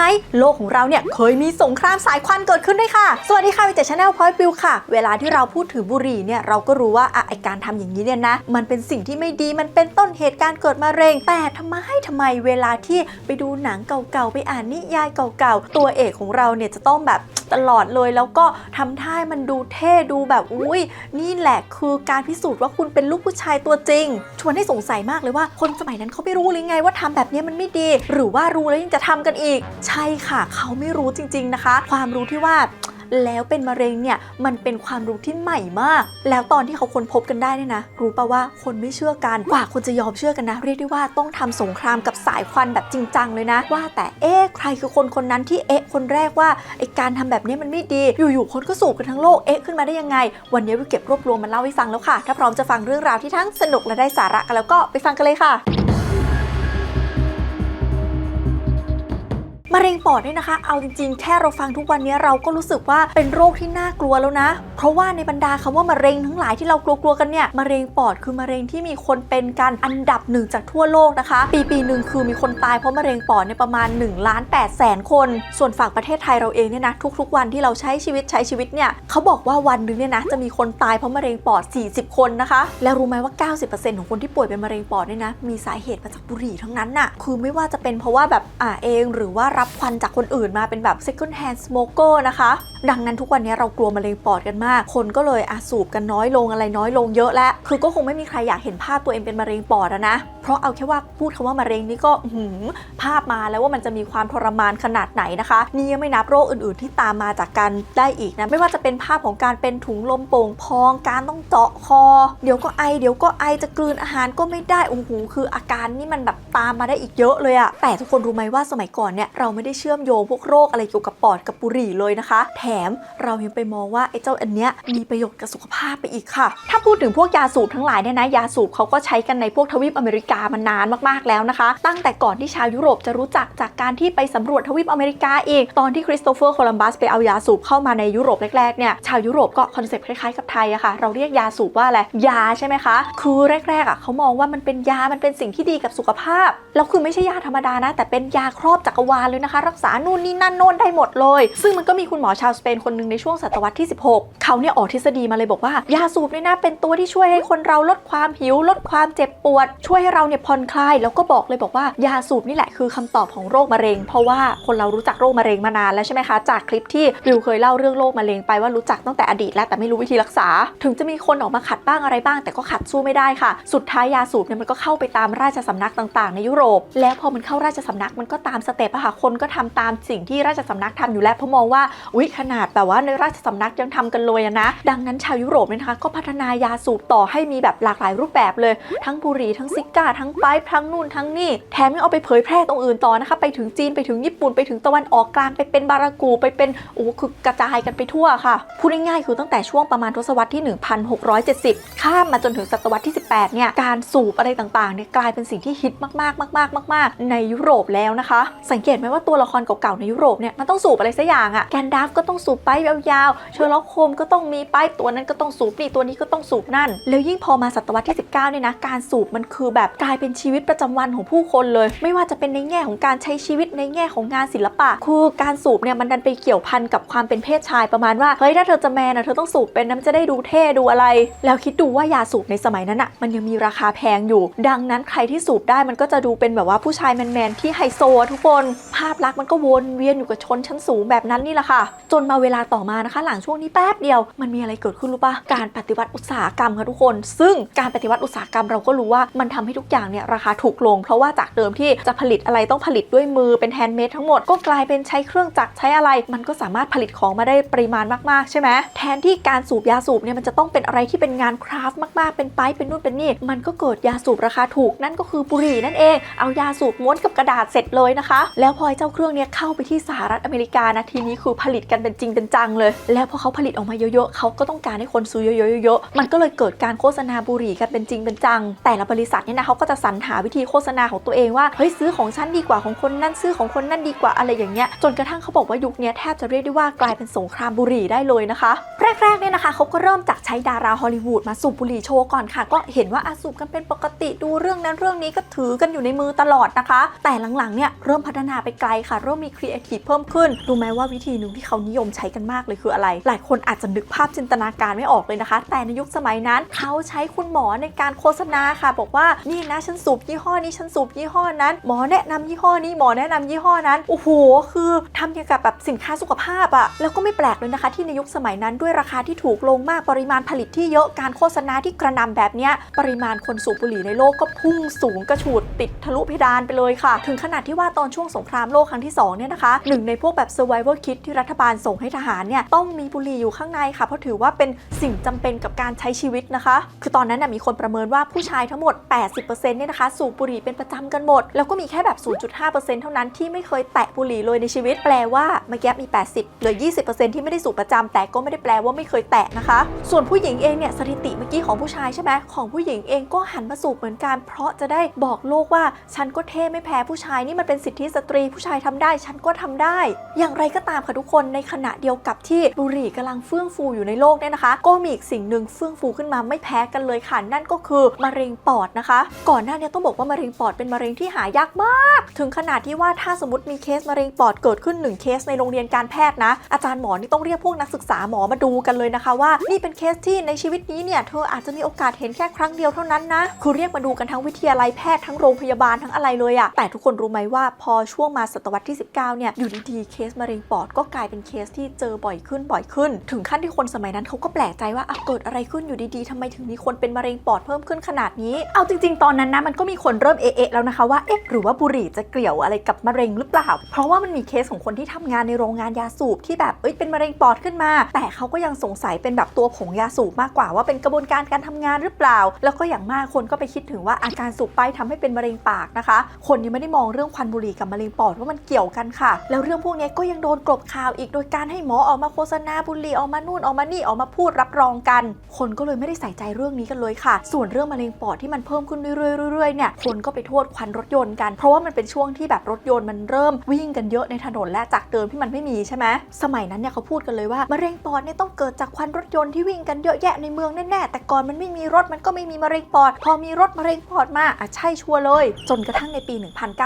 ไหมโลกของเราเนี่ยเคยมีสงครามสายควันเกิดขึ้นด้วยค่ะ สวัสดีค่ะวิจชาแนลพอยต์บิวค่ะ เวลาที่เราพูดถึงบุหรี่เนี่ยเราก็รู้ว่าอะไอการทำอย่างนี้เนี่ยนะ มันเป็นสิ่งที่ไม่ดีมันเป็นต้นเหตุการเกิดมะเร็ง แต่ทำไมทำไมเวลาที่ไปดูหนังเก่าๆไปอ่านนิยายเก่าๆตัวเอกของเราเนี่ยจะต้องแบบตลอดเลยแล้วก็ทำท่ามันดูเท่ดูแบบอุ้ยนี่แหละคือการพิสูจน์ว่าคุณเป็นลูกผู้ชายตัวจริง ชวนให้สงสัยมากเลยว่าคนสมัยนั้นเขาไม่รู้หรือไงว่าทำแบบนี้มันไม่ดี หรือว่ารู้แล้วยังจะทำกันอีกใช่ค่ะ เขาไม่รู้จริง ๆนะคะ ความรู้ที่ว่าแล้วเป็นมะเร็งเนี่ยมันเป็นความรู้ที่ใหม่มาก แล้วตอนที่เขาค้นพบกันได้เนี่ยนะ รู้ปะว่าคนไม่เชื่อกันกว่าคนจะยอมเชื่อกันนะ เรียกได้ว่าต้องทำสงครามกับสายควันแบบจริงจังเลยนะ ว่าแต่เอ๊ะใครคือคนคนนั้นที่เอ๊ะคนแรกว่าไอการทำแบบนี้มันไม่ดี อยู่ๆคนก็สูบกันทั้งโลกเอ๊ะขึ้นมาได้ยังไง วันนี้วิวเก็บรวบรวมมาเล่าให้ฟังแล้วค่ะ ถ้าพร้อมจะฟังเรื่องราวที่ทั้งสนุกและได้สาระกันแล้วก็ไปฟังกันเลยค่ะ มะเร็งปอดเนี่ยนะคะ เอาจริงๆ แค่เราฟังทุกวันนี้เราก็รู้สึกว่าเป็นโรคที่น่ากลัวแล้วนะ เพราะว่าในบรรดาคำว่ามะเร็งทั้งหลายที่เรากลัวๆกันเนี่ย มะเร็งปอดคือมะเร็งที่มีคนเป็นกันอันดับหนึ่งจากทั่วโลกนะคะ ปีปีหนึ่งคือมีคนตายเพราะมะเร็งปอดเนี่ยประมาณ1ล้าน8แสนคน ส่วนฝั่งประเทศไทยเราเองเนี่ยนะทุก ๆ วันที่เราใช้ชีวิตใช้ชีวิตเนี่ยเขาบอกว่าวันหนึงเนี่ยนะจะมีคนตายเพราะมะเร็งปอด 40 คนนะคะ แล้วรู้ไหมว่า 90%ของคนที่ป่วยเป็นมะเร็งปอดเนี่ยนะมีสาเหตุมาจากบุหรี่ทั้งนั้นน่ะคือไม่ว่าจะเป็นเพราะว่าแบบอ่าเองหรือว่ารับควันจากคนอื่นมาเป็นแบบ second hand smoker นะคะ ดังนั้นทุกวันนี้เรากลัวมะเร็งปอดกันมาก คนก็เลยอาสูบกันน้อยลงอะไรน้อยลงเยอะแล้ว คือก็คงไม่มีใครอยากเห็นภาพตัวเองเป็นมะเร็งปอดนะ เพราะเอาแค่ว่าพูดคำว่ามะเร็งนี่ก็หืภาพมาแล้วว่ามันจะมีความทรมานขนาดไหนนะคะ นี่ยังไม่นับโรคอื่นๆ ที่ตามมาจากการได้อีกนะ ไม่ว่าจะเป็นภาพของการเป็นถุงลมโป่งพอง การต้องเจาะคอ เดี๋ยวก็ไอ เดี๋ยวก็ไอ จะกลืนอาหารก็ไม่ได้ โอ้โห คืออาการนี่มันแบบตามมาได้อีกเยอะเลยอะแต่ทุกคนรู้ไหมว่าสมัยก่อนเนี่ยเราไม่ได้เชื่อมโยงพวกโรคอะไรเกี่ยวกับปอดกับบุหรี่เลยนะคะ แถมเรายังไปมองว่าไอ้เจ้าอันเนี้ยมีประโยชน์กับสุขภาพไปอีกค่ะ ถ้าพูดถึงพวกยาสูบทั้งหลายเนี่ยนะยาสูบเขาก็ใช้กันในพวกทวีปอเมริกามานานมากๆแล้วนะคะ ตั้งแต่ก่อนที่ชาวยุโรปจะรู้จักจากการที่ไปสำรวจทวีปอเมริกาอีก ตอนที่คริสโตเฟอร์โคลัมบัสไปเอายาสูบเข้ามาในยุโรปแรกๆเนี่ยชาวยุโรปก็คอนเซ็ปต์คล้ายๆกับไทยอะค่ะ เราเรียกยาสูบว่าอะไรยาใช่ไหมคะคือแรกๆอะเขามองว่ามันเป็นยามันเป็นสิ่งที่ดีกับสุขภาพแล้วคือไม่ใช่ยาธรรมดานะแต่เป็นยาครอบจักรวาลเลยนะคะ รักษานู่นนี่นั่นโน่นได้หมดเลย ซึ่งมันก็มีคุณหมอชาวสเปนคนหนึ่งในช่วงศตวรรษที่ 16 เขาเนี่ยออกทฤษฎีมาเลยบอกว่ายาสูบเนี่ยนะเป็นตัวที่ช่วยให้คนเราลดความหิว ลดความเจ็บปวด ช่วยให้เราเนี่ยผ่อนคลาย แล้วก็บอกเลยบอกว่ายาสูบนี่แหละคือคำตอบของโรคมะเร็ง เพราะว่าคนเรารู้จักโรคมะเร็งมานานแล้วใช่ไหมคะ จากคลิปที่วิวเคยเล่าเรื่องโรคมะเร็งไปว่ารู้จักตั้งแต่อดีตแล้วแต่ไม่รู้วิธีรักษา ถึงจะมีคนออกมาขัดบ้างอะไรบ้าง แต่ก็ขัดสู้ไม่ได้ค่ะ สุดท้ายยาสูบเนี่ยมันก็เข้าไปตามราชสำนักต่างๆ ในยุโรป แล้วพอมันเข้าราชสำนักมันก็ตามสเต็ปอะค่ะคนก็ทำตามสิ่งที่ราชสำนักทำอยู่แล้วเพราะมองว่าวิขนาดแบบว่าในราชสำนักยังทำกันเลยนะ ดังนั้นชาวยุโรปเนี่ยนะคะก็พัฒนายาสูบต่อให้มีแบบหลากหลายรูปแบบเลย ทั้งบุหรี่ทั้งซิก้าทั้งไปทั้งนู่นทั้งนี่แถมยังเอาไปเผยแพร่ตรงอื่นต่อนะคะ ไปถึงจีนไปถึงญี่ปุ่นไปถึงตะวันออกกลางไปเป็นบารากูไปเป็นโอ้คือกระจายกันไปทั่วค่ะพูดง่ายๆคือตั้งแต่ช่วงประมาณทศวรรษที่ 1670 ข้ามมาจนถึงศตวรรษที่ 18 เนี่ยการสูบอะไรต่างๆเนี่ยกลายเป็นสิ่งที่ฮิตมากๆมากๆมาก ๆ ในยุโรปแล้วนะคะ สังเกตไหมว่าตัวละครเก่าๆในยุโรปเนี่ยมันต้องสูบอะไรสักอย่างอะแกนดาฟก็ต้องสูบไปยาวๆเชอร์ล็อกโฮมก็ต้องมีไปตัวนั้นก็ต้องสูบนี่ตัวนี้ก็ต้องสูบนั่น แล้วยิ่งพอมาศตวรรษที่ 19เนี่ยนะการสูบมันคือแบบกลายเป็นชีวิตประจำวันของผู้คนเลย ไม่ว่าจะเป็นในแง่ของการใช้ชีวิตในแง่ของงานศิลปะ คือการสูบเนี่ยมันดันไปเกี่ยวพันกับความเป็นเพศชายประมาณว่าเฮ้ยถ้าเธอจะแมนอะเธอต้องสูบเป็นนะมันจะได้ดูเท่ดูอะไร แล้วคิดดูว่ายาสูบในสมัยนั้นอะมันยังมีราคาแพงอยู่ ดังนั้นใครที่สูบได้มันก็จะดูเป็นแบบว่าผู้ชายแมนๆที่ไฮโซทุกคนาพลักษณ์มันก็วนเวียนอยู่กับชนชั้นสูงแบบนั้นนี่แหละค่ะ จนมาเวลาต่อมานะคะ หลังช่วงนี้แป๊บเดียวมันมีอะไรเกิดขึ้นรู้ปะการปฏิวัติอุตสาหกรรมค่ะทุกคน ซึ่งการปฏิวัติอุตสาหกรรมเราก็รู้ว่ามันทำให้ทุกอย่างเนี่ยราคาถูกลง เพราะว่าจากเดิมที่จะผลิตอะไรต้องผลิตด้วยมือเป็นแฮนด์เมดทั้งหมดก็กลายเป็นใช้เครื่องจักรใช้อะไรมันก็สามารถผลิตของมาได้ปริมาณมากๆใช่ไหมแทนที่การสูบยาสูบเนี่ยมันจะต้องเป็นอะไรที่เป็นงานคราฟต์มากๆเป็นไปเป็นนู่นเป็นนี่มันก็เกิดยาสูบราคาถูกนั่นก็คือบุหรี่นั่นเองเอายาสูบม้วนกับกระดาษเสร็จเลยนะคะ แล้วพออ้เจ้าเครื่องเนี้ยเข้าไปที่สหรัฐอเมริกานะทีนี้คือผลิตกันเป็นจริงเป็นจังเลย แล้วพอเขาผลิตออกมาเยอะๆเขาก็ต้องการให้คนซื้อเยอะๆเยอะๆมันก็เลยเกิดการโฆษณาบุหรี่กันเป็นจริงเป็นจัง แต่ละบริษัทเนี่ยนะเขาก็จะสรรหาวิธีโฆษณาของตัวเองว่าเฮ้ยซื้อของฉันดีกว่าของคนนั่นซื้อของคนนั่นดีกว่าอะไรอย่างเงี้ยจนกระทั่งเขาบอกว่ายุคนี้แทบจะเรียกได้ว่ากลายเป็นสงครามบุหรี่ได้เลยนะคะแรกๆเนี่ยนะคะเขาก็เริ่มจากใช้ดาราฮอลลีวูดมาสูบบุหรี่โชว์ก่อนค่ะ ก็เห็นว่าอาสูบกันเป็นปกติดูเรื่องนั้นเรื่องนี้ก็ถือกันอยู่ในมือตลอดนะคะ แต่หลังๆเนี่ยเริ่มพัฒนาไปไกลค่ะเริ่มมีครีเอทีฟเพิ่มขึ้นรู้ไหมว่าวิธีหนึ่งที่เขานิยมใช้กันมากเลยคืออะไร หลายคนอาจจะนึกภาพจินตนาการไม่ออกเลยนะคะ แต่ในยุคสมัยนั้นเขาใช้คุณหมอในการโฆษณาค่ะ บอกว่านี่นะฉันสูบยี่ห้อนี้ฉันสูบยี่ห้อนั้น หมอแนะนำยี่ห้อนี้หมอแนะนำยี่ห้อนั้นโอ้โหคือทำอย่างกับแบบสินค้าสุขภาพอะแล้วก็ไม่แปลกเลยนะคะ ที่ในยุคสมัยนั้นด้วยราคาที่ถูกลงมากปริมาณผลิตที่เยอะการโฆษณาที่กระนำแบบเนี้ยปริมาณคนสูบบุหรี่ในโลกก็พุ่งสูงกระฉูดติดทะลุเพดานไปเลยค่ะ ถึงขนาดที่ว่าตอนช่วงสงครามโลกครั้งที่2เนี่ยนะคะหนึ่งในพวกแบบ survival kit ที่รัฐบาลส่งให้ทหารเนี่ยต้องมีบุหรี่อยู่ข้างในค่ะ เพราะถือว่าเป็นสิ่งจำเป็นกับการใช้ชีวิตนะคะ คือตอนนั้นนะมีคนประเมินว่าผู้ชายทั้งหมด 80%เนี่ยนะคะ สูบบุหรี่เป็นประจำกันหมด แล้วก็มีแค่แบบ 0.5%เท่านั้นที่ไม่เคยแตะบุหรี่เลยในชีวิต แปลว่าเมื่อกี้มี 80เหลือ 20%ที่ไม่ได้สูบประจำแต่ก็ไม่ได้แปลว่าไม่เคยแตะนะคะ ส่วนผู้หญิงเองเนี่ยสถิติเมื่อกี้ของผู้ชายใช่ไหมของผู้หญิงเองก็หันมาสูบเหมือนกัน เพราะจะได้บอกโลกว่าฉันก็เท่ไม่แพ้ผู้ชายนี่มันเป็นสิทธิสตรีผูชายทำได้ ฉันก็ทำได้ อย่างไรก็ตามค่ะทุกคนในขณะเดียวกับที่บุหรี่กำลังเฟื่องฟูอยู่ในโลกเนี่ยนะคะ ก็มีอีกสิ่งหนึ่งเฟื่องฟูขึ้นมาไม่แพ้กันเลยค่ะ นั่นก็คือมะเร็งปอดนะคะ ก่อนหน้านี้ต้องบอกว่ามะเร็งปอดเป็นมะเร็งที่หายากมาก ถึงขนาดที่ว่าถ้าสมมติมีเคสมะเร็งปอดเกิดขึ้นหนึ่งเคสในโรงเรียนการแพทย์นะ อาจารย์หมอนี่ต้องเรียกพวกนักศึกษาหมอมาดูกันเลยนะคะว่า นี่เป็นเคสที่ในชีวิตนี้เนี่ยเธออาจจะมีโอกาสเห็นแค่ครั้งเดียวเท่านั้นนะคือเรียกมาดูกันทั้งวิทยาลัยแพทย์ทั้งโรงพยาบาลทั้งอะไรเลยอะแต่ทุกคนรู้ไหมว่าพอช่วงมาศตวรรษที่ 19 เนี่ย อยู่ดีๆ เคสมะเร็งปอดก็กลายเป็นเคสที่เจอบ่อยขึ้นบ่อยขึ้น ถึงขั้นที่คนสมัยนั้นเขาก็แปลกใจว่าอะเกิดอะไรขึ้นอยู่ดีๆทำไมถึงมีคนเป็นมะเร็งปอดเพิ่มขึ้นขนาดนี้ เอาจริง ๆ ตอนนั้นนะมันก็มีคนเริ่มเอะแล้วนะคะว่าเอ๊ะหรือว่าบุหรี่จะเกี่ยวอะไรกับมะเร็งหรือเปล่า เพราะว่ามันมีเคสของคนที่ทำงานในโรงงานยาสูบที่แบบเอ้ยเป็นมะเร็งปอดขึ้นมา แต่เขาก็ยังสงสัยเป็นแบบตัวผงยาสูบมากกว่าว่าเป็นกระบวนการการทำงานหรือเปล่า แล้วก็อย่างมากคนก็ไปคิดถึงว่าอาการสูบไปทำให้เป็นมะเร็งปากนะคะ คนยังไม่ได้มองเรื่องควันบุหรี่กับมะเร็งปอดว่ามันเกี่ยวกันค่ะ แล้วเรื่องพวกนี้ก็ยังโดนกลบข่าวอีกโดยการให้หมอออกมาโฆษณาบุหรี่ออกมานู่นออกมานี่ออกมาพูดรับรองกัน คนก็เลยไม่ได้ใส่ใจเรื่องนี้กันเลยค่ะ ส่วนเรื่องมะเร็งปอดที่มันเพิ่มขึ้นเรื่อยๆเนี่ยคนก็ไปโทษควันรถยนต์กันเพราะว่ามันเป็นช่วงที่แบบรถยนต์มันเริ่มวิ่งกันเยอะในถนนและจากเดิมที่มันไม่มีใช่ไหมสมัยนั้นเนี่ยเขาพูดกันเลยว่ามะเร็งปอดเนี่ยต้องเกิดจากควันรถยนต์ที่วิ่งกันเยอะแยะในเมืองแน่ๆแต่ก่อนมันไม่มีรถมันก็ไม่มีมะเร็งปอด พอมีรถมะเร็งปอดมาอะใช่ชัวร์เลย จนกระทั่งในปี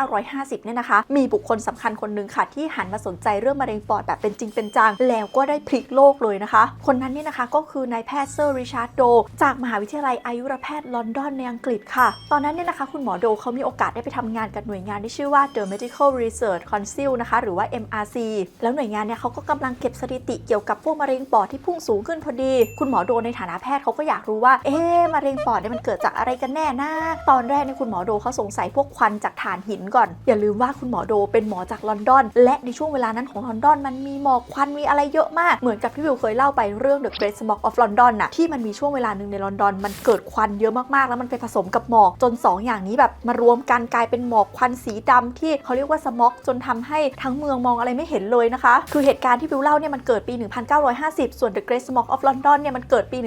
1950เนี่ยนะคะ มีบุคคลสำคัญคนหนึ่งค่ะ ที่หันมาสนใจเรื่องมะเร็งปอดแบบเป็นจริงเป็นจัง แล้วก็ได้พลิกโลกเลยนะคะ คนนั้นเนี่ยนะคะก็คือนายแพทย์เซอร์ริชาร์ดโด จากมหาวิทยาลัยอายุรแพทย์ลอนดอนในอังกฤษค่ะ ตอนนั้นเนี่ยนะคะ คุณหมอโดเขามีโอกาสได้ไปทำงานกับหน่วยงานที่ชื่อว่า The Medical Research Council นะคะหรือว่า MRC แล้วหน่วยงานเนี่ยเขาก็กำลังเก็บสถิติเกี่ยวกับพวกมะเร็งปอดที่พุ่งสูงขึ้นพอดี คุณหมอโดในฐานะแพทย์เขาก็อยากรู้ว่า เอ๊ะมะเร็งปอดเนี่ยมันเกิดจากอะไรกันแน่นะตอนแรกเนี่ยคุณหมอโดเขาสงสัยพวกควันจากถ่านหินก่อน อย่าลืมว่าคุณหมอโดเป็นหมอจากลอนดอน และในช่วงเวลานั้นของลอนดอน มันมีหมอกควันมีอะไรเยอะมาก เหมือนกับที่วิวเคยเล่าไปเรื่อง The Great Smog of London น่ะที่มันมีช่วงเวลาหนึ่งในลอนดอนมันเกิดควันเยอะมากๆ แล้วมันไปผสมกับหมอกจน 2 อย่างนี้แบบมารวมกันกลายเป็นหมอกควันสีดำที่เขาเรียกว่าสม็อกจนทำให้ทั้งเมืองมองอะไรไม่เห็นเลยนะคะ คือเหตุการณ์ที่วิวเล่าเนี่ยมันเกิดปี 1950 ส่วน The Great Smog of London เนี่ยมันเกิดปี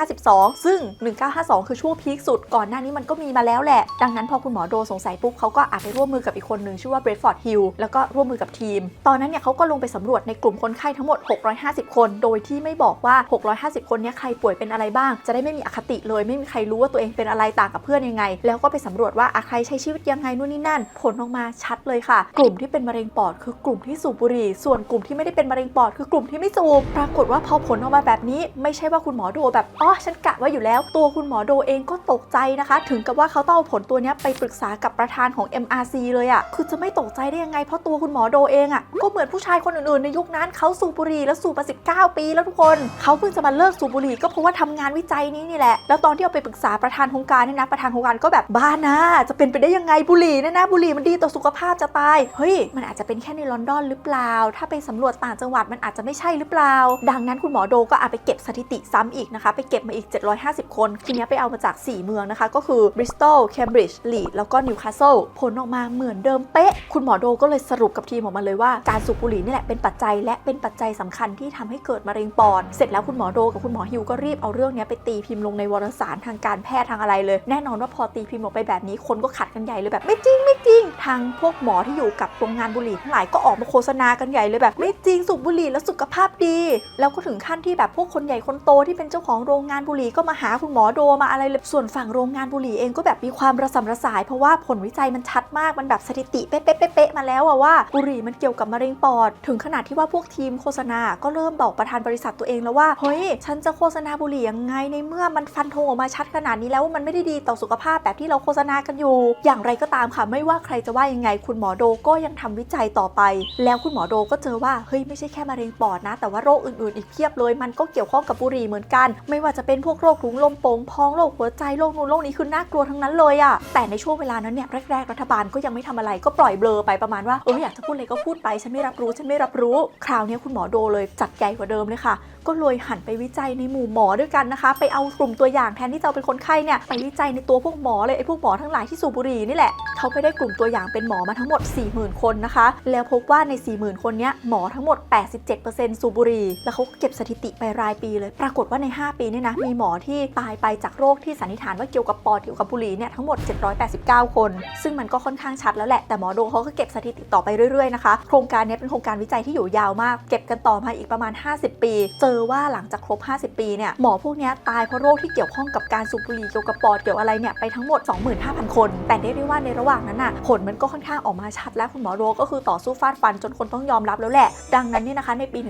1952 ซึ่ง 1952 คือช่วงพีคสุดก่อนหน้านี้มันก็มีมาแล้วแหละ ดังนั้นพอคุณหมอโดสงสัยปุ๊บเขาก็อาจไปร่วมมือกับอีกคนหนึ่งชื่อว่าเบรดฟอร์ดฮิลแล้วก็ร่วมมือกับทีม ตอนนั้นเนี่ยเขาก็ลงไปสำรวจในกลุ่มคนไข้ทั้งหมด 650 คน โดยที่ไม่บอกว่า 650 คนนี้ใครป่วยเป็นอะไรบ้าง จะได้ไม่มีอคติเลย ไม่มีใครรู้ว่าตัวเองเป็นอะไรต่างกับเพื่อนยังไง แล้วก็ไปสำรวจว่าใครใช้ชีวิตยังไงนู่นนี่นั่น ผลออกมาชัดเลยค่ะ กลุ่มที่เป็นมะเร็งปอดคือกลุ่มที่สูบบุหรี่ ส่วนกลุ่มที่ไม่ได้เป็นมะเร็งปอดคือกลุ่มที่ไม่สูบ ปรากฏว่าพอผลออกมาแบบนี้ ไม่ใช่ว่าคุณหมอโดแบบอ๋อฉันกะไว่าอยู่แล้ว ตัวคุณหมอโดเองก็ตกใจนะคะ ถึงกับว่าเขาต้องเอาผลตัวนี้ไปปรึกษากับประธานของ MRC เลยอะคือจะไม่ตกใจได้ยังไง เพราะตัวคุณหมอโดเองอะก็เหมือนผู้ชายคนอื่นๆในยุคนั้นเขาสูบบุหรี่แล้วสูบมา19 ปีแล้วทุกคน เขาเพิ่งจะมาเลิกสูบบุหรี่ก็เพราะว่าทำงานวิจัยนี้นี่แหละ แล้วตอนที่เอาไปปรึกษาประธานโครงการเนี่ยนะประธานโครงการก็แบบบ้านะจะเป็นไปได้ยังไงบุหรี่เนี่ยนะบุหรี่มันดีต่อสุขภาพจะตายเฮ้ยมันอาจจะเป็นแค่ในลอนดอนหรือเปล่า ถ้าไปสำรวจต่างจังหวัดมันอาจจะไม่ใช่หรือเปล่า ดังนั้นคุณหมอโดก็อาไปเก็บสถิติซ้ำอีกนะคะ ไปเก็บมาอีก 750 คนทีนี้ไปเอามาจาก 4 เมืองนะคะ ก็คือ Bristol Cambridge Leeds แล้วก็ Newcastle ผลออกมาเหมือนเดิมเป๊ะคุณหมอมอโดก็เลยสรุปกับทีมออกมาเลยว่าการสูบบุหรี่นี่แหละเป็นปัจจัยและเป็นปัจจัยสำคัญที่ทำให้เกิดมะเร็งปอด เสร็จแล้วคุณหมอโดกับคุณหมอฮิวก็รีบเอาเรื่องนี้ไปตีพิมพ์ลงในวารสารทางการแพทย์ทางอะไรเลย แน่นอนว่าพอตีพิมพ์ออกไปแบบนี้คนก็ขัดกันใหญ่เลยแบบไม่จริงไม่จริง ทางพวกหมอที่อยู่กับโรงงานบุหรี่ทั้งหลายก็ออกมาโฆษณากันใหญ่เลยแบบไม่จริงสูบบุหรี่แล้วสุขภาพดี แล้วก็ถึงขั้นที่แบบพวกคนใหญ่คนโตที่เป็นเจ้าของโรงงานบุหรี่ก็มาหาคุณหมอโดมาอะไรเลยส่วนฝั่งโรงงานบุหรี่เองก็แบบมีความระสำระสาย เพราะว่าผลวิจัยมันชัดมากมันแบบสถิติเป๊ะะมาแล้วว่าบุหรี่มันเกี่ยวกับมะเร็งปอด ถึงขนาดที่ว่าพวกทีมโฆษณาก็เริ่มบอกประธานบริษัทตัวเองแล้วว่าเฮ้ยฉันจะโฆษณาบุหรี่ยังไงในเมื่อมันฟันธงออกมาชัดขนาดนี้แล้วว่ามันไม่ได้ดีต่อสุขภาพแบบที่เราโฆษณากันอยู่ อย่างไรก็ตามค่ะไม่ว่าใครจะว่ายังไง คุณหมอโดก็ยังทำวิจัยต่อไป แล้วคุณหมอโดก็เจอว่าเฮ้ยไม่ใช่แค่มะเร็งปอดนะ แต่ว่าโรคอื่นๆอีกเพียบเลย มันก็เกี่ยวข้องกับบุหรี่เหมือนกัน ไม่ว่าจะเป็นพวกโรคถุงลมโป่งพองโรคหัวใจโรคนู้นโรคนี้คือน่ากลัวทั้งนั้นเลยอะแต่ในช่วงเวลานั้นเนี่ยแรกๆรัฐบาลก็ยังไม่ทำอะไรก็ปล่อยเบลอไปประมาณว่าเอออยากจะพูดอะไรก็พูดไปฉันไม่รับรู้ฉันไม่รับรู้ คราวนี้คุณหมอโดเลยจัดใหญ่กว่าเดิมเลยค่ะ ก็เลยหันไปวิจัยในหมู่หมอด้วยกันนะคะ ไปเอากลุ่มตัวอย่างแทนที่จะเอาเป็นคนไข้เนี่ยไปวิจัยในตัวพวกหมอเลยไอ้พวกหมอทั้งหลายที่สูบบุหรี่นี่แหละเขาไปได้กลุ่มตัวอย่างเป็นหมอมาทั้งหมด 40,000 คนนะคะ แล้วพบว่าใน 40,000 คนเนี้ยหมอทั้งหมด 87%สูบบุหรี่แล้วเขาก็เก็บสถิติไปรายปีเลย ปรากฏว่าใน 5 ปีนี่นะมีหมอที่ตายไปจากโรคที่สันนิษฐานว่าเกี่ยวกับปอดเกี่ยวกับบุหรี่เนี่ยทั้งหมด 789 คน ซึ่งมันก็ค่อนข้างชัดแล้วแหละแต่หมอโดเขาก็เก็บสถิติต่อไปเรื่อยๆนะคะ โครงการนี้เป็นโครงการวิจัยที่อยู่ยาวมาก เก็บกันต่อมาอีกประมาณ 50 ปี เจอว่าหลังจากครบ 50 ปีเนี่ยหมอพวกนี้ตายเพราะโรคที่เกี่ยวข้องกับการสูบบุหรี่เกี่ยวกับปอดเกี่ยวอะไรเนี่ยไปทั้งหมด 25,000 คน แต่เรียกได้ว่าในระหว่างนั้นน่ะผลมันก็ค่อนข้างออกมาชัดแล้วคุณหมอโดก็คือต่อสู้ฟาดฟันจนคนต้องยอมรับแล้วแหละ ดังนั้นเนี่ยนะคะในปี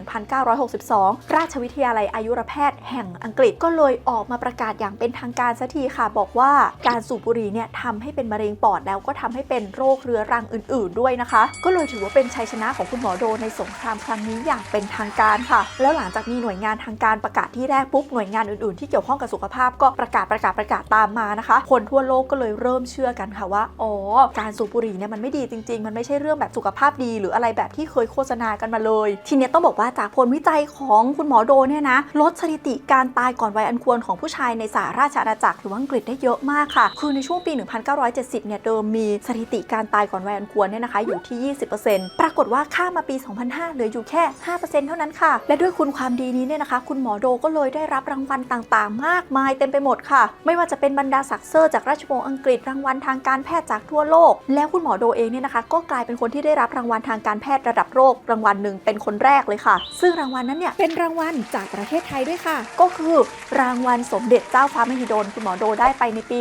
1962 ราชวิทยาลัยอายุรแพทย์แห่งอังกฤษก็เลยออกมาประกาศอย่างเป็นทางการสัทีค่ะ บอกว่าการสูบบุหรี่เนี่ยทำให้เป็นมะเร็งปอดแล้วก็ทำให้เป็นโรคเรื้อรังอื่นด้วยนะคะ ก็เลยถือว่าเป็นชัยชนะของคุณหมอโดในสงครามครั้งนี้อย่างเป็นทางการค่ะ แล้วหลังจากมีหน่วยงานทางการประกาศที่แรกปุ๊บหน่วยงานอื่นๆ ที่เกี่ยวข้องกับสุขภาพก็ประกาศประกาศประกาศตามมานะคะ คนทั่วโลกก็เลยเริ่มเชื่อกันค่ะว่าอ๋อการสูบบุหรี่เนี่ยมันไม่ดีจริง ๆ มันไม่ใช่เรื่องแบบสุขภาพดี หรืออะไรแบบที่เคยโฆษณากันมาเลย ทีนี้ต้องบอกว่าจากผลวิจัยของคุณหมอโดเนี่ยนะลดสถิติการตายก่อนวัยอันควรของผู้ชายในสหราชอาณาจักรหรือว่าอังกฤษได้เยอะมากค่ะ คือในช่วงปี 1970 เนี่ยเดิมมีสถิติการตายก่อนวัยอันควรเนี่ยนะคะอยู่ที่ 20%ปรากฏว่าข้ามมาปี 2005 เหลืออยู่แค่ 5%เท่านั้นค่ะ และด้วยคุณความดีนี้เนี่ยนะคะ คุณหมอโดก็เลยได้รับรางวัลต่างๆ มากมายเต็มไปหมดค่ะ ไม่ว่าจะเป็นบรรดาศักดิ์เซอร์จากราชวงศ์อังกฤษรางวัลทางการแพทย์จากทั่วโลก แล้วคุณหมอโดเองเนี่ยนะคะ ก็กลายเป็นคนที่ได้รับรางวัลทางการแพทย์ระดับโลกรางวัลหนึ่งเป็นคนแรกเลยค่ะ ซึ่งรางวัลนั้นเนี่ยเป็นรางวัลจากประเทศไทยด้วยค่ะ ก็คือรางวัลสมเด็จเจ้าฟ้ามหิดลคุณหมอโดได้ไปในปี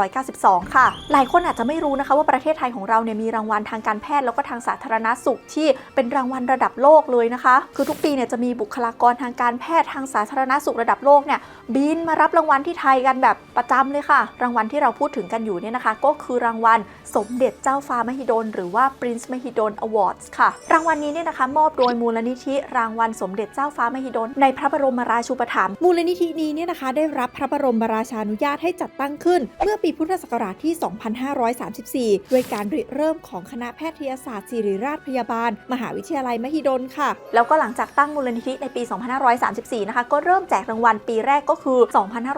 1992 ค่ะ หลายคนอาจจะไม่รู้นะคะว่าประเทศไทยของเราเนี่ยมีรางวัลทางการแพทย์แล้วก็ทางสาธารณสุขที่เป็นรางวัลระดับโลกเลยนะคะ คือทุกปีเนี่ยจะมีบุคลากรทางการแพทย์ทางสาธารณสุขระดับโลกเนี่ยบินมารับรางวัลที่ไทยกันแบบประจำเลยค่ะ รางวัลที่เราพูดถึงกันอยู่เนี่ยนะคะ ก็คือรางวัลสมเด็จเจ้าฟ้ามหิดล หรือว่า Prince Mahidol Awards ค่ะ รางวัลนี้เนี่ยนะคะ มอบโดยมูลนิธิรางวัลสมเด็จเจ้าฟ้ามหิดลในพระบรมราชูปถัมภ์มูลนิธินี้เนี่ยนะคะได้รับพระบรมราชานุญาตให้จัดตั้งขึ้น เมื่อปีพุทธศักราชที่ 2534 ด้วยการริเริ่มของคณะแพทยศาสตร์ศิริราชพยาบาล มหาวิทยาลัยมหิดลค่ะ แล้วก็หลังจากตั้งมูลนิธิในปี 2534 นะคะ ก็เริ่มแจกรางวัลปีแรกก็คือ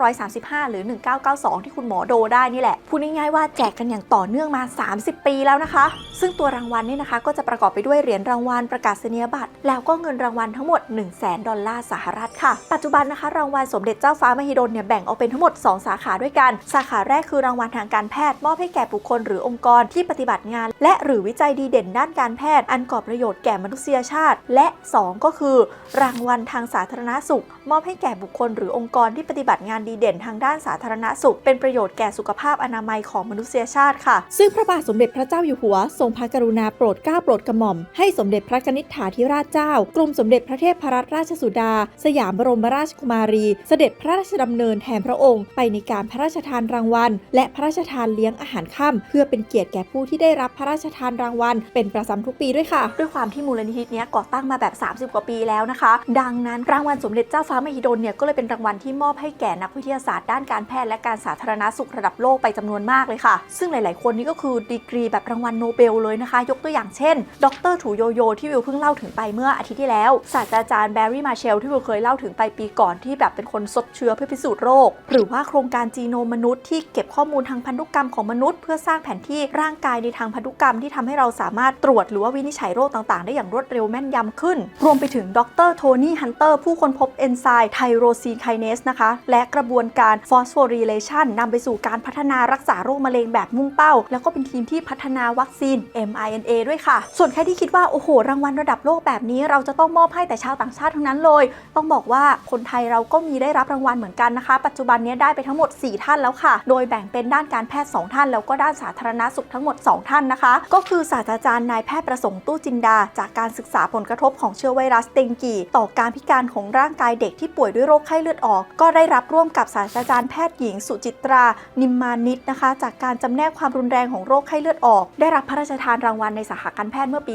2535 หรือ 1992 ที่คุณหมอโดได้นี่แหละ พูดง่ายๆว่าแจกกันอย่างต่อเนื่องมา 30 ปีแล้วนะคะ ซึ่งตัวรางวัลนี่นะคะ ก็จะประกอบไปด้วยเหรียญรางวัลประกาศนียบัตร แล้วก็เงินรางวัลทั้งหมด 1 0 0 0 0แดอลลาร์สหรัฐค่ะ ปัจจุบันนะคะ รางวัลสมเด็จเจ้าฟ้ามหิดลเนี่ยแบ่งออกเป็นทั้งหมด 2 สาขาด้วยกัน สาขาแรกคือรางวัลทางการแพทย์มอบให้แก่บุคคลหรือองค์กรที่ปฏิบัติงาน และหรือวิจัยดีเด่นด้านการแพทย์ อันก่อประโยชน์แก่มนุษยชาติ และ 2 ก็คือ รางวัลทางสาธารณสุข มอบให้แก่บุคคลหรือองค์กรที่ปฏิบัติงานดีเด่นทางด้านสาธารณสุข เป็นประโยชน์แก่สุขภาพอนามัยของมนุษยชาติค่ะ ซึ่งพระบาทสมเด็จพระเจ้าอยู่หัว ทรงพระกรุณาโปรดเกล้าโปรดกระหม่อม ให้สมเด็จพระกนิษฐาธิราชเจ้ากรมสมเด็จพระเทพรัตนราชสุดา สยามบรมราชกุมารี เสด็จพระราชดำเนินแทนพระองค์ ไปในการพระราชทานรางวัล และพระราชทานเลี้ยงอาหารค่ำเพื่อเป็นเกียรติแก่ผู้ที่ได้รับพระราชทานรางวัล เป็นประจำทุกปีด้วยค่ะ ด้วยความที่มูลนิธินี้ก่อตั้งมาแบบ 30 กว่าปีแล้วนะคะ ดังนั้นรางวัลสมเด็จเจ้าฟ้ามหิดลเนี่ยก็เลยเป็นรางวัลที่มอบให้แก่นักวิทยาศาสตร์ด้านการแพทย์และการสาธารณสุขระดับโลกไปจำนวนมากเลยค่ะ ซึ่งหลาย ๆ คนนี่ก็คือดีกรีแบบรางวัลโนเบลเลยนะคะ ยกตัวอย่างเช่น ดรถูโยโยที่วิวเพิ่งเล่าถึงไปเมื่ออาทิตย์ที่แล้วศาสตราจารย์แบร์รี่มาเชลที่วิวเคยเล่าถึงไปปีก่อนที่แบบเป็นคนซดเชื้อเพื่อพิสูจน์โรค หรือว่าโครงการจีโนมมนุษย์ที่เก็บข้อมูลทางพันธุกรรมของมนุษย์ เพื่อสร้างแผนที่ร่างกายในทางพันธุกรรมที่ทำให้เราสามารถตรวจหรือว่าวินิจฉัยโรคต่างๆ ได้อย่างรวดเร็วแม่นยำขึ้น รวมไปถึงดรโทนี่ฮันเตอร์ผู้ค้นพบเอนไซม์ไทโรซีนไคเนสนะคะ และกระบวนการฟอสโฟริเลชันนำไปสู่การพัฒนารักษาโรคมะเร็งแบบมุ่งเป้า แล้วก็เป็นทีมที่พัฒนาวัคซีน mRNA ด้วยค่ะ ส่วนใครที่คิดว่า โอ้โห รางวัลระดับโลกแบบนี้เราจะต้องมอบให้แต่ชาวต่างชาติทั้งนั้นเลย ต้องบอกว่าคนไทยเราก็มีได้รับรางวัลเหมือนกันนะคะ ปัจจุบันนี้ได้ไปทั้งหมด 4 ท่านแล้วค่ะ โดยแบ่งเป็นด้านการแพทย์ 2 ท่าน แล้วก็ด้านสาธารณสุขทั้งหมด 2 ท่านนะคะก็คือศาสตราจารย์นายแพทย์ประสงค์ตู้จินดา จากการศึกษาผลกระทบของเชื้อไวรัสเดงกีต่อการพิการของร่างกายเด็กที่ป่วยด้วยโรคไข้เลือดออก ก็ได้รับร่วมกับศาสตราจารย์แพทย์หญิงสุจิตรา นิมมานิตนะคะ จากการจำแนกความรุนแรงของโรคไข้เลือดออก ได้รับพระราชทานรางวัลในสาขาการแพทย์เมื่อปี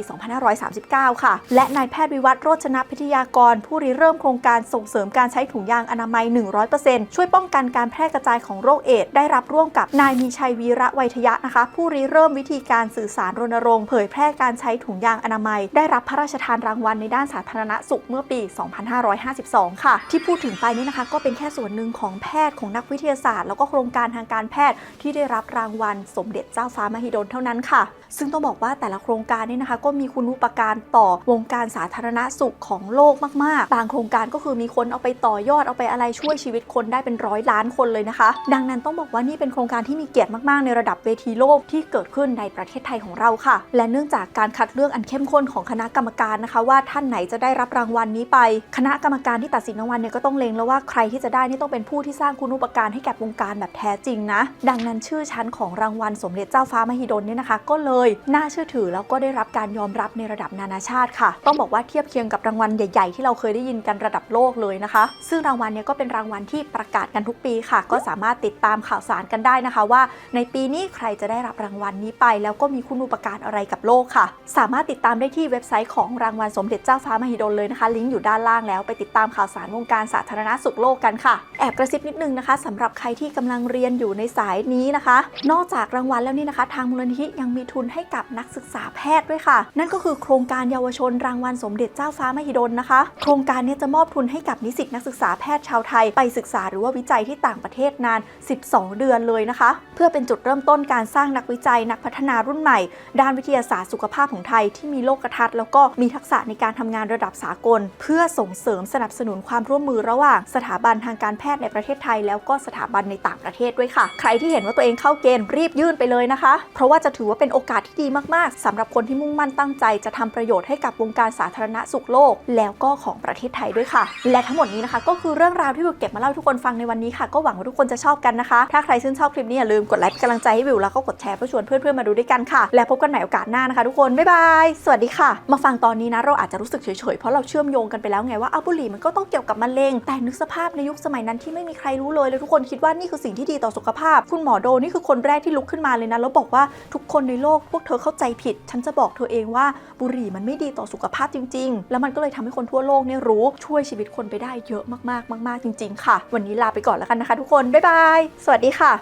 2539 ค่ะ และนายแพทย์วิวัฒน์โรจนพิทยากร ผู้ริเริ่มโครงการส่งเสริมการใช้ถุงยางอนามัย 100%ช่วยป้องกันการแพร่กระจายของโรคเอดส์ได้รับร่วมกับนายมีชัยวีระไวทยะนะคะ ผู้ริเริ่มวิธีการสื่อสารารณรงค์เผยแพร่การใช้ถุงยางอนามัย ได้รับพระราชทานรางวัลในด้านสาธารณสุขเมื่อปี 2552 ค่ะ ที่พูดถึงไปนี่นะคะก็เป็นแค่ส่วนหนึ่งของแพทย์ของนักวิทยาศาสตร์ แล้วก็โครงการทางการแพทย์ที่ได้รับรางวัล สมเด็จเจ้าฟ้ามหิดลเท่านั้นค่ะ ซึ่งต้องบอกว่าแต่ละโครงการนี่นะคะ ก็มีคุณูปการต่อวงการสาธารณสุขของโลกมาก ๆ บางโครงการก็คือมีคนเอาไปต่อยอดเอาไปอะไรช่วยชีวิตคนได้เป็นร้อยล้านคนเลยนะคะ ดังนั้นต้องบอกว่านี่เป็นโครงการที่มีเกียรติมาก ๆ ในระดับเวทีโลกที่เกิดขึ้นในประเทศไทยของเราค่ะ และเนื่องจากการคัดเลือกอันเข้มข้นของคณะกรรมการนะคะ ว่าท่านไหนจะได้รับรางวัลนี้ไป คณะกรรมการที่ตัดสินรางวัลเนี่ยก็ต้องเลงแล้วว่าใครที่จะได้นี่ต้องเป็นผู้ที่สร้างคุณูปการให้แก่วงการแบบแท้จริงนะ ดังนั้นชื่อชั้นของรางวัลสมเด็จเจ้าฟ้ามหิดลเนี่ยนะคะ ก็เลยน่าเชื่อถือแล้วก็ได้รับการยอมรับในระดับนานาชาติค่ะ ต้องบอกว่าเทียบเคียงกับรางวัลใหญ่ๆ ที่เราเคยได้ยินกันระดับโลกเลยนะคะ ซึ่งรางวัลเนี่ยก็เป็นรางวัลที่ประกาศกันทุกปีค่ะ ก็สามารถติดตามข่าวสารกันได้นะคะ ว่า ในปีนี้ใครจะได้รับรางวัลนี้ไปแล้วก็มีคุณปการอะไรกับโลกค่ะ สามารถติดตามได้ที่เว็บไซต์ของรางวัลสมเด็จเจ้าฟ้ามหิดลเลยนะคะ ลิงก์อยู่ด้านล่างแล้วไปติดตามข่าวสารวงการสาธารณสุขโลกกันค่ะ แอบกระซิบนิดนึงนะคะสำหรับใครที่กำลังเรียนอยู่ในสายนี้นะคะ นอกจากรางวัลแล้วนี่นะคะ ทางมูลนิธิยังมีทุนให้กับนักศึกษาแพทย์ด้วยค่ะ นั่นก็คือโครงการเยาวชนรางวัลสมเด็จเจ้าฟ้ามหิดลนะคะ โครงการนี้จะมอบทุนให้กับนิสิตนักศึกษาแพทย์ชาวไทย ไปศึกษาหรือว่าวิจัยที่ต่างประเทศนาน 12 เดือนเลยนะคะ เพื่อเป็นจุดเริ่มต้นการสร้างนักวิจัยนักพัฒนารุ่นใหม่ด้านวิทยาศาสตร์สุขภาพของไทยที่มีโลกทัศน์แล้วก็มีทักษะในการทำงานระดับสากล เพื่อส่งเสริมสนับสนุนความร่วมมือระหว่างสถาบันทางการแพทย์ในประเทศไทย แล้วก็สถาบันในต่างประเทศด้วยค่ะ ใครที่เห็นว่าตัวเองเข้าเกณฑ์รีบยื่นไปเลยนะคะ เพราะว่าจะถือว่าเป็นโอกาสที่ดีมากๆสำหรับคนที่มุ่งมั่นตั้งใจจะทำประโยชน์ให้กับวงการสาธารณสุขโลก แล้วก็ของประเทศไทยด้วยค่ะ และทั้งหมดนี้นะคะ ก็คือเรื่องราวที่วิวเก็บมาเล่าทุกคนฟังในวันนี้ค่ะก็หวังว่าทุกคนจะชอบกันนะคะ ถ้าใครชื่นชอบคลิปนี้อย่าลืมกดไลค์เป็นกำลังใจให้วิวแล้วก็กดแชร์เพื่อชวนเพื่อนๆมาดูด้วยกันค่ะและพบกันใหม่โอกาสหน้านะคะทุกคน บ๊ายบาย สวัสดีค่ะ มาฟังตอนนี้นะเราอาจจะรู้สึกเฉยๆ เพราะเราเชื่อมโยงกันไปแล้วไงว่าเอาบุหรี่มันก็ต้องเกี่ยวกับมะเร็ง แต่นึกสภาพในยุคสมัยนั้นที่ไม่มีใครรู้เลยแล้วทุกคนคิดว่านี่คือสิ่งที่ดีต่อสุขภาพ คุณหมอโดนี่คือคนแรกที่ลุกขึ้นมาเลยนะแล้วบอกว่าทุกคนในโลกพวกเธอเข้าใจผิด ฉันจะบอกเธอเองว่าบุหรี่มันไม่ดีต่อสุขภาพจริง ๆ แล้วมันก็เลยทำให้คนทั่วโลกเนี่ยรู้ช่วยชีวิตคนไปได้เยอะมากๆมาก ๆ จริง ๆ ค่ะ วันนี้ลาไปก่อนแล้วกันนะคะ ทุกคนบ๊ายบายสวัสดีค่ะ